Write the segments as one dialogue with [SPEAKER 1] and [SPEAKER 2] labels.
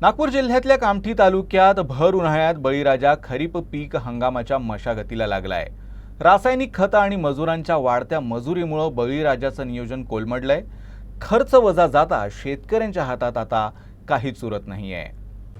[SPEAKER 1] नागपूर जिल्ह्यातल्या कामठी तालुक्यात भर उन्हाळ्यात बळीराजा खरीप पीक हंगामाच्या मशागतीला लागलाय. रासायनिक खतं आणि मजुरांच्या वाढत्या मजुरीमुळं बळीराजाचं नियोजन कोलमडलंय. खर्च वजा जाता शेतकऱ्यांच्या हातात आता काहीच उरत आहे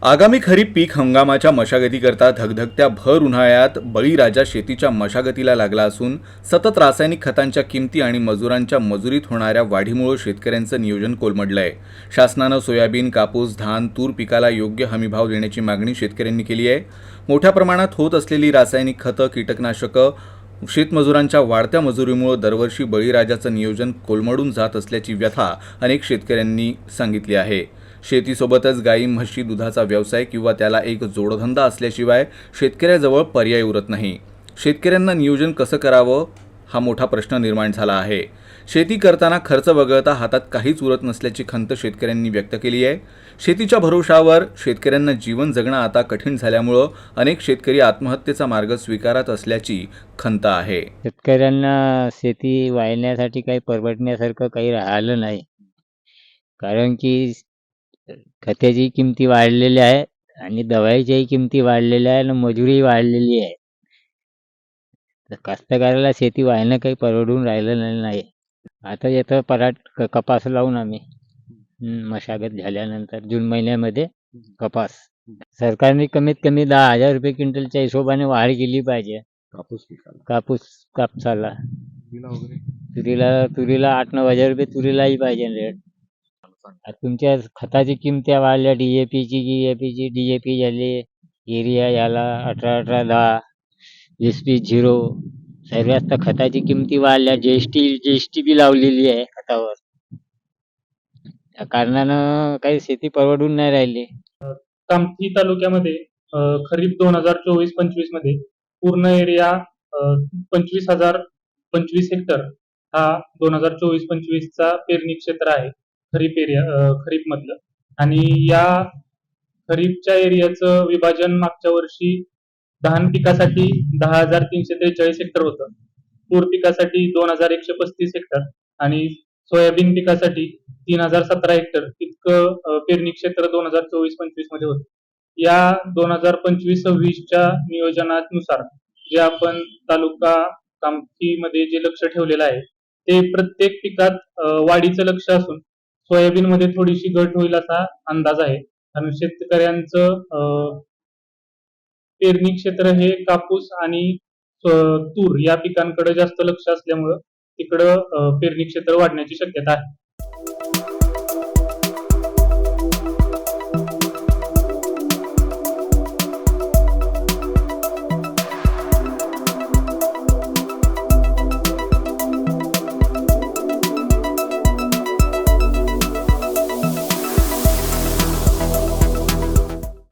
[SPEAKER 1] आगामी खरीप पीक हंगामाच्या मशागतीकरता धगधगत्या भर उन्हाळ्यात बळीराजा शेतीच्या मशागतीला लागला असून सतत रासायनिक खतांच्या किमती आणि मजुरांच्या मजुरीत होणाऱ्या वाढीमुळे शेतकऱ्यांचं नियोजन कोलमडलं आहे शासनानं सोयाबीन कापूस धान तूर पिकाला योग्य हमीभाव देण्याची मागणी शेतकऱ्यांनी केली आहे. मोठ्या प्रमाणात होत असलेली रासायनिक खतं कीटकनाशकं शेतमजुरांच्या वाढत्या मजुरीमुळे दरवर्षी बळीराजाचं नियोजन कोलमडून जात असल्याची व्यथा अनेक शेतकऱ्यांनी सांगितली आहे. शेतीसोबतच गाई म्हशी दुधाचा व्यवसाय किंवा त्याला एक जोडधंदा असल्याशिवाय शेतकऱ्याजवळ पर्याय उरत नाही. शेतकऱ्यांना नियोजन कसं करावं? हा मोठा प्रश्न निर्माण झाला आहे. शेती करताना खर्च वगळता हातात काहीच उरत नसल्याची खंत शेतकऱ्यांनी व्यक्त केली आहे. शेतीच्या भरोशावर शेतकऱ्यांना जीवन जगणं आता कठीण झाल्यामुळं अनेक शेतकरी आत्महत्येचा मार्ग स्वीकारत असल्याची खंत आहे.
[SPEAKER 2] शेतकऱ्यांना शेती वाळण्यासाठी काही परवडण्यासारखं काही राहिलं नाही. कारण की खताची किमती वाढलेल्या आहे आणि दवाईच्याही किमती वाढलेल्या आहे आणि मजुरी वाढलेली आहे. तर कास्तकाराला शेती वाढणं काही परवडून राहिलं नाही. आता येतं पराठ क- कपास लावून आम्ही. मशागत झाल्यानंतर जून महिन्यामध्ये कपास. सरकारने कमीत कमी दहा हजार रुपये क्विंटलच्या हिशोबाने वाढ केली पाहिजे.
[SPEAKER 3] कापूस
[SPEAKER 2] कापूस कापसाला. तुरीला तुरीला आठ नऊ हजार रुपये तुरीलाही पाहिजे रेट आता तुमच्या खताची किमत्या वाढल्या डी ए पीची गी ए पीची डी ए पी झाली एरिया याला अठरा अठरा दहा वीस वीस झिरो. सर्वात तर खताची किमती वाढल्या G S T G S T बी लावलेली आहे खतावर. त्या कारणानं काही शेती परवडून नाही राहिली.
[SPEAKER 4] कामठी तालुक्यामध्ये अ, खरीप दोन हजार चोवीस पंचवीसमध्ये पूर्ण एरिया पंचवीस हजार पंचवीस हेक्टर हा दोन हजार चोवीस पंचवीस चा पेरणी क्षेत्र आहे. खरीप एरिया खरीप मधलं आणि या खरीपच्या एरियाचं विभाजन मागच्या वर्षी धान पिकासाठी दहा हजार तीनशे त्रेचाळीस हेक्टर होतं. तूर पिकासाठी दोन हजार एकशे पस्तीस हेक्टर आणि सोयाबीन पिकासाठी तीन हजार सतरा हेक्टर. इतकं पेरणी क्षेत्र दोन हजार चोवीस पंचवीसमध्ये होतं. या दोन हजार पंचवीस सव्वीसच्या नियोजनानुसार जे आपण तालुका कामठीमध्ये जे लक्ष ठेवलेलं आहे ते प्रत्येक पिकात वाढीचं लक्ष असून सोयाबीन मध्ये थोडीशी घट होईल असा अंदाज आहे. कारण शेतकऱ्यांचं पेरणी क्षेत्र हे कापूस आणि तूर या पिकांकडे जास्त लक्ष असल्यामुळं तिकडं पेरणी क्षेत्र वाढण्याची शक्यता आहे.